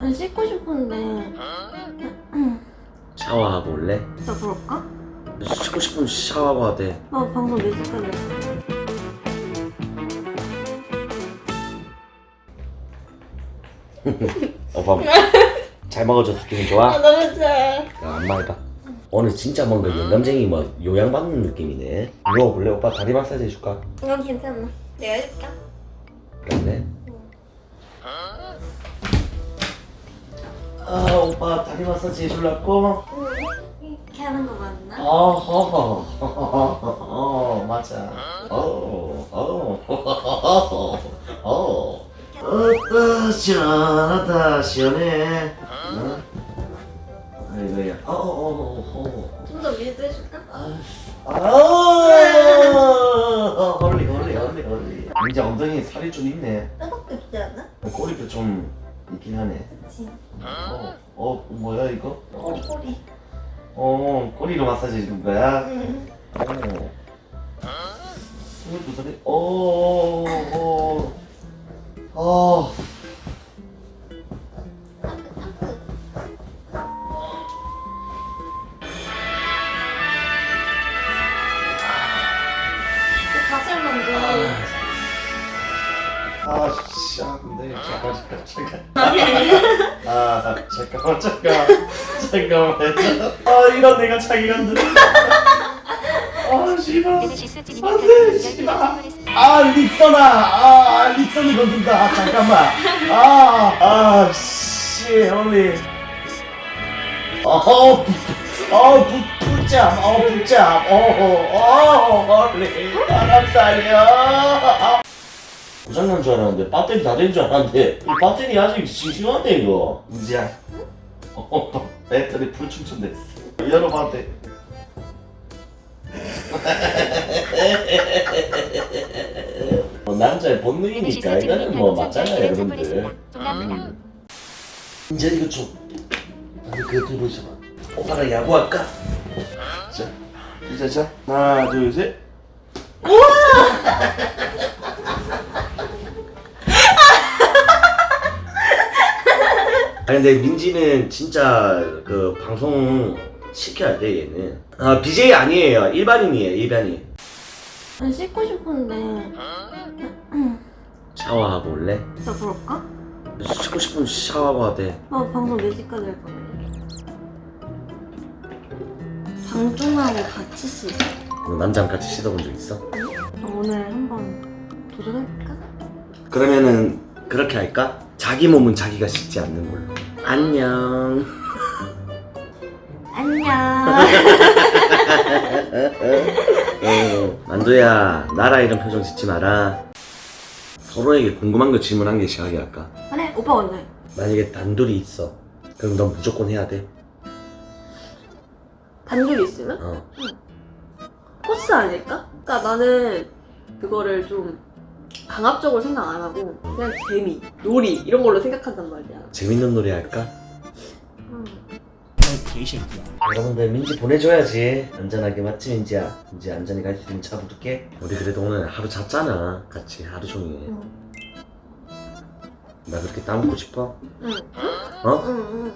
난 씻고 싶은데 샤워하고 올래? 나 그럴까? 씻고 싶으면 샤워하고 하대 나몇 시까지 했어? 오빠 잘 먹어줘서 기분 좋아? 너무 좋아 야, 안마 해봐 오늘 진짜 뭔가 영감쟁이 뭐 요양받는 느낌이네 누워볼래? 오빠 다리 마사지 해줄까? 이건 괜찮아 내가 해줄게 그래 아 오빠 다리 마사지 해줄라고? 이렇게 하는 거 맞나? 어허 어 맞아 어어어어 어따 시원하다 시원해 어? 아이고야 어어어어 좀 더 위에도 해줄까? 아 헐리 헐리 헐리 헐리 이제 엉덩이에 살이 좀 있네 따갑게 없지 않아? 꼬리도 좀 있긴 하네 그치 어, 어 뭐야 이거? 어, 꼬리 어 꼬리로 마사지 해주는 거야? 응 어. 스물두 살이? 어, 어, 어. 가슴 먼저 아, 씨, 아, 근데 잠깐, 잠깐, 잠깐. 아, 잠깐만, 잠깐, 잠깐만. 아, 이런 내가 자기가 들어. 아, 씨발. 네메시스 찌님이 안 돼, 별풍선 씨발. 10개 선물했습니다. 아, 립선아. 아, 아, 립선이 건든다. 잠깐만. 아, 아, 씨, 홀리. 어, 어, 부, 붙잡, 어, 붙잡, 어, 어, 어, 홀리. 바람 살려. 고장난 줄 알았는데 배터리 다 된 줄 알았는데 이 배터리 아직 싱싱한데 이거? 어, 배터리 풀 충전됐어. 열어봐 돼. 뭐 남자의 본능이니까 이거는 뭐 맞잖아요 10개 여러분들. 음. 이제 이거 좀 아니 그거 들고 있어봐. 오빠랑 야구할까? 자. 이제 자. 하나 둘셋. 아니 근데 민지는 진짜 그 방송 시켜야 돼 얘는 아 BJ 아니에요 일반인이에요 일반인 난 씻고 싶은데 샤워하고 올래? 나 그럴까? 씻고 싶으면 샤워하고 하대 나 방송 몇 시까지 할 거야? 방종하고 같이 씻어 너 남자랑 같이 씻어본 적 있어? 오늘 한번 도전해볼까? 그러면은 그렇게 할까? 자기 몸은 자기가 씻지 않는 걸로 안녕 안녕 어, 만두야 나라 이런 표정 짓지 마라 서로에게 궁금한 거 질문 한 개씩 하게 할까? 그래 오빠 해 만약에 단둘이 있어 그럼 넌 무조건 해야 돼 단둘이 있으면? 어. 코스 아닐까? 그러니까 나는 그거를 좀 강압적으로 생각 안 하고 그냥 재미, 놀이 이런 걸로 생각한단 말이야 재밌는 노래 할까? 음. 여러분들 민지 보내줘야지 안전하게 맞지 민지야 민지 안전히 갈 수 있는 차 부를게 우리 그래도 오늘 하루 잤잖아 같이 하루 종일 응. 나 그렇게 따먹고 싶어? 응. 어? 응, 응.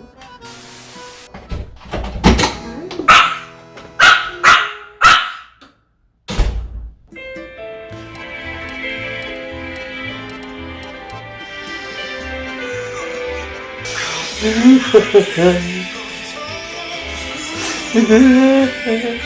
我还是一样喜欢你